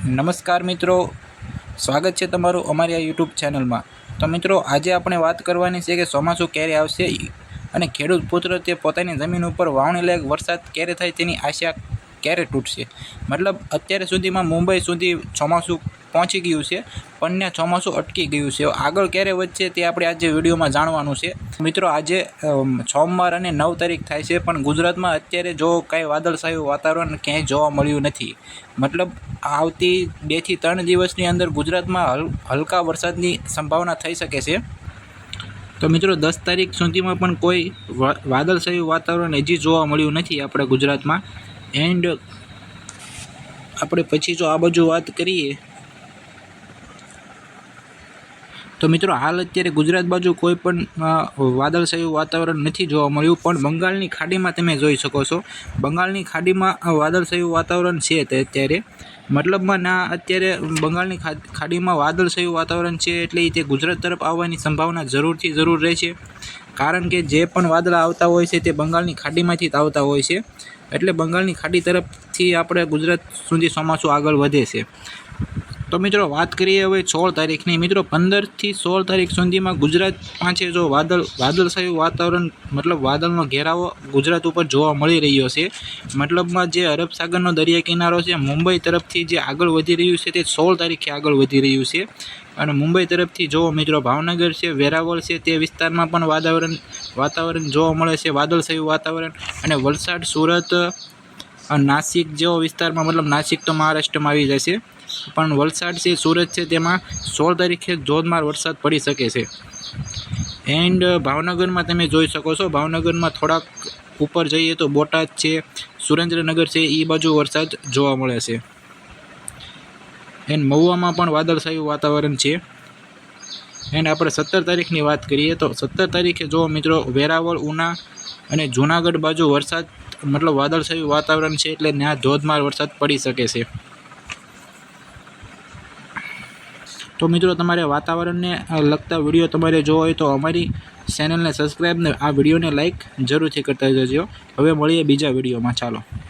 નમસ્કાર મિત્રો. સ્વાગત છે તમારું અમારી આ યુટ્યુબ ચેનલમાં તો મિત્રો, આજે આપણે વાત કરવાની છે કે ચોમાસું ક્યારે આવશે અને ખેડૂત પુત્ર તે પોતાની જમીન ઉપર વાવણી લાયક વરસાદ ક્યારે થાય તેની આશા ક્યારે તૂટશે? મતલબ અત્યારે સુધીમાં મુંબઈ સુધી ચોમાસું પહોંચી ગયું છે. પણ ત્યાં ચોમાસું અટકી ગયું છે. આગળ ક્યારે વધશે તે આપણે આજે વિડીયોમાં જાણવાનું છે. મિત્રો, આજે સોમવાર અને નવ તારીખ થાય છે, પણ ગુજરાતમાં અત્યારે જો કાંઈ વાદળછાયું વાતાવરણ ક્યાંય જોવા મળ્યું નથી. મતલબ, આવતી બેથી ત્રણ દિવસની અંદર ગુજરાતમાં હલ, હલકા વરસાદની સંભાવના થઈ શકે છે. તો મિત્રો, દસ તારીખ સુધીમાં પણ કોઈ વાદળછાયું વાતાવરણ હજી જોવા મળ્યું નથી આપણે ગુજરાતમાં. એન્ડ, આપણે પછી જો આ બાજુ વાત કરીએ તો મિત્રો, હાલ અત્યારે ગુજરાત બાજુ કોઈ પણ વાદળછાયું વાતાવરણ નથી જોવા મળ્યું, પણ બંગાળની ખાડીમાં તમે જોઈ શકો છો. બંગાળની ખાડીમાં વાદળછાયું વાતાવરણ છે તે અત્યારે. મતલબમાં ના, અત્યારે બંગાળની ખાડીમાં વાદળછાયું વાતાવરણ છે એટલે તે ગુજરાત તરફ આવવાની સંભાવના જરૂરથી જરૂર રહે છે કારણ કે જે પણ વાદળા આવતા હોય છે તે બંગાળની ખાડીમાંથી જ આવતા હોય છે. એટલે બંગાળની ખાડી તરફથી આપણે ગુજરાત સુધી ચોમાસું આગળ વધે છે. તો મિત્રો વાત કરીએ હવે સોળ તારીખની. મિત્રો પંદરથી સોળ તારીખ સુધીમાં ગુજરાત પાસે જો વાદળ, વાદળછાયું વાતાવરણ, મતલબ વાદળનો ઘેરાવો ગુજરાત ઉપર જોવા મળી રહ્યો છે. મતલબમાં જે અરબ સાગરનો દરિયા કિનારો છે, મુંબઈ તરફથી જે આગળ વધી રહ્યું છે તે સોળ તારીખે આગળ વધી રહ્યું છે. અને મુંબઈ તરફથી જો મિત્રો ભાવનગર છે, વેરાવળ છે, તે વિસ્તારમાં પણ વાતાવરણ વાતાવરણ જોવા મળે છે. વાદળછાયું વાતાવરણ અને વલસાડ, સુરત નાસિક જેવો વિસ્તારમાં મતલબ નાસિક તો મહારાષ્ટ્રમાં આવી જશે. પણ વલસાડ છે, સુરત છે, તેમાં સોળ તારીખે ધોધમાર વરસાદ પડી શકે છે. એન્ડ ભાવનગરમાં તમે જોઈ શકો છો, ભાવનગરમાં થોડાક ઉપર જઈએ તો બોટાદ છે, સુરેન્દ્રનગર છે એ બાજુ વરસાદ જોવા મળે છે. એન્ડ મહુવામાં પણ વાદળછાયું વાતાવરણ છે. એન્ડ આપણે સત્તર તારીખની વાત કરીએ તો સત્તર તારીખે જો મિત્રો, વેરાવળ, ઉના અને જૂનાગઢ બાજુ વરસાદ, મતલબ વાદળછાયું વાતાવરણ છે, એટલે ત્યાં ધોધમાર વરસાદ પડી શકે છે. તો મિત્રો, તમારે વાતાવરણને લગતા વીડિયો તમારે જોવો હોય તો અમારી ચેનલને સબસ્ક્રાઈબને આ વિડીયોને લાઇક જરૂરથી કરતા જજો. હવે મળીએ બીજા વિડીયોમાં ચાલો.